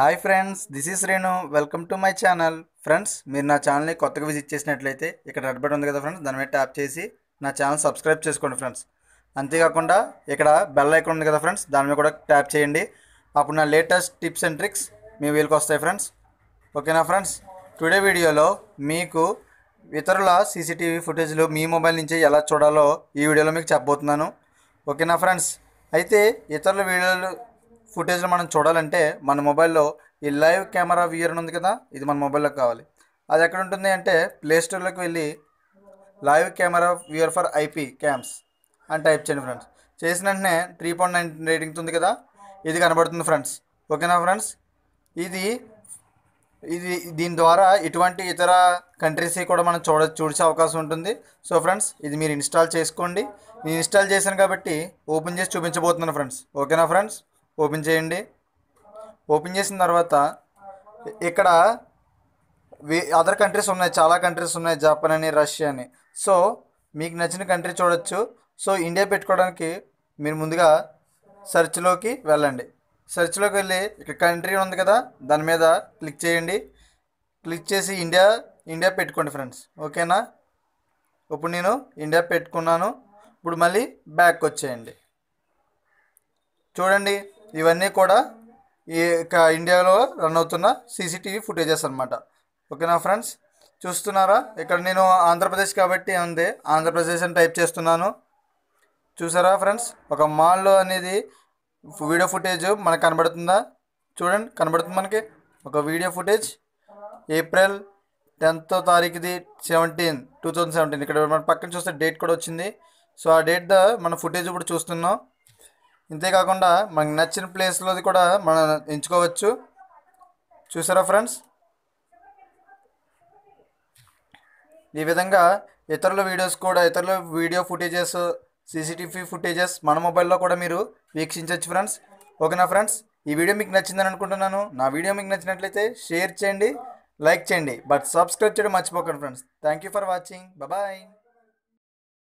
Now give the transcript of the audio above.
Hi friends this is Renu. Welcome to my channel. Friends మీరు నా ఛానల్ని కొత్తగా విజిట్ చేసినట్లయితే ఇక్కడ రెడ్ బటన్ ఉంది కదా ఫ్రెండ్స్ దాని మీద ట్యాప్ చేసి నా ఛానల్ సబ్స్క్రైబ్ చేసుకోండి ఫ్రెండ్స్. అంతేకాకుండా ఇక్కడ బెల్ ఐకాన్ ఉంది కదా ఫ్రెండ్స్ దాని మీద కూడా ట్యాప్ చేయండి. అప్పుడు నా లేటెస్ట్ టిప్స్ అండ్ ట్రిక్స్ మీ వీళ్ళకి వస్తాయి ఫ్రెండ్స్. ఓకేనా ఫ్రెండ్స్? టుడే వీడియోలో మీకు ఇతరుల సీసీటీవీ ఫుటేజ్లు మీ మొబైల్ నుంచి ఎలా చూడాలో ఈ వీడియోలో మీకు చెప్పబోతున్నాను. ఓకేనా ఫ్రెండ్స్? అయితే ఇతరుల వీడియోలు ఫుటేజ్ని మనం చూడాలంటే మన మొబైల్లో ఈ లైవ్ కెమెరా వ్యూయర్ ఉంది కదా ఇది మన మొబైల్లో కావాలి. అది ఎక్కడ ఉంటుంది అంటే ప్లేస్టోర్లోకి వెళ్ళి live camera viewer for IP cams అని టైప్ చేయండి ఫ్రెండ్స్. చేసిన వెంటనే త్రీ పాయింట్ నైన్ రేటింగ్ ఉంది కదా ఇది కనబడుతుంది ఫ్రెండ్స్. ఓకేనా ఫ్రెండ్స్? ఇది ఇది దీని ద్వారా ఎటువంటి ఇతర కంట్రీస్ కూడా మనం చూడ చూసే అవకాశం ఉంటుంది. సో ఫ్రెండ్స్ ఇది మీరు ఇన్స్టాల్ చేసుకోండి. నేను ఇన్స్టాల్ చేశాను కాబట్టి ఓపెన్ చేసి చూపించబోతున్నాను ఫ్రెండ్స్. ఓకేనా ఫ్రెండ్స్? ఓపెన్ చేయండి. ఓపెన్ చేసిన తర్వాత ఇక్కడ అదర్ కంట్రీస్ ఉన్నాయి. చాలా కంట్రీస్ ఉన్నాయి. జపాన్ అని రష్యా అని. సో మీకు నచ్చిన కంట్రీ చూడొచ్చు. సో ఇండియా పెట్టుకోవడానికి మీరు ముందుగా సెర్చ్లోకి వెళ్ళండి. సెర్చ్లోకి వెళ్ళి ఇక్కడ కంట్రీ ఉంది కదా దాని మీద క్లిక్ చేయండి. క్లిక్ చేసి ఇండియా ఇండియా పెట్టుకోండి ఫ్రెండ్స్ ఓకేనా ఇప్పుడు నేను ఇండియా పెట్టుకున్నాను. ఇప్పుడు మళ్ళీ బ్యాక్ వచ్చేయండి. చూడండి. ఇవన్నీ కూడా ఈ ఇండియాలో రన్ అవుతున్న సీసీటీవీ ఫుటేజెస్ అనమాట ఓకేనా ఫ్రెండ్స్? చూస్తున్నారా? ఇక్కడ నేను ఆంధ్రప్రదేశ్ కాబట్టి ఉంది. ఆంధ్రప్రదేశ్ అని టైప్ చేస్తున్నాను. చూసారా ఫ్రెండ్స్? ఒక మాల్లో అనేది వీడియో ఫుటేజ్ మనకు కనబడుతుందా? చూడండి కనబడుతుంది మనకి. ఒక వీడియో ఫుటేజ్ ఏప్రిల్ టెన్త్ తారీఖుది సెవెంటీన్ టూ థౌజండ్ సెవెంటీన్. ఇక్కడ మన పక్కన చూస్తే డేట్ కూడా వచ్చింది. సో ఆ డేట్ ద మన ఫుటేజ్ ఇప్పుడు చూస్తున్నాం. ఇంతేకాకుండా మనకు నచ్చిన ప్లేస్లోది కూడా మనం ఎంచుకోవచ్చు. చూసారా ఫ్రెండ్స్? ఈ విధంగా ఇతరుల వీడియోస్ కూడా ఇతరుల వీడియో ఫుటేజెస్ సీసీటీవీ ఫుటేజెస్ మన మొబైల్లో కూడా మీరు వీక్షించవచ్చు ఫ్రెండ్స్. ఓకేనా ఫ్రెండ్స్? ఈ వీడియో మీకు నచ్చిందని అనుకుంటున్నాను. నా వీడియో మీకు నచ్చినట్లయితే షేర్ చేయండి లైక్ చేయండి బట్ సబ్స్క్రైబ్ చేయడం మర్చిపోకండి friends. Thank you for watching. Bye.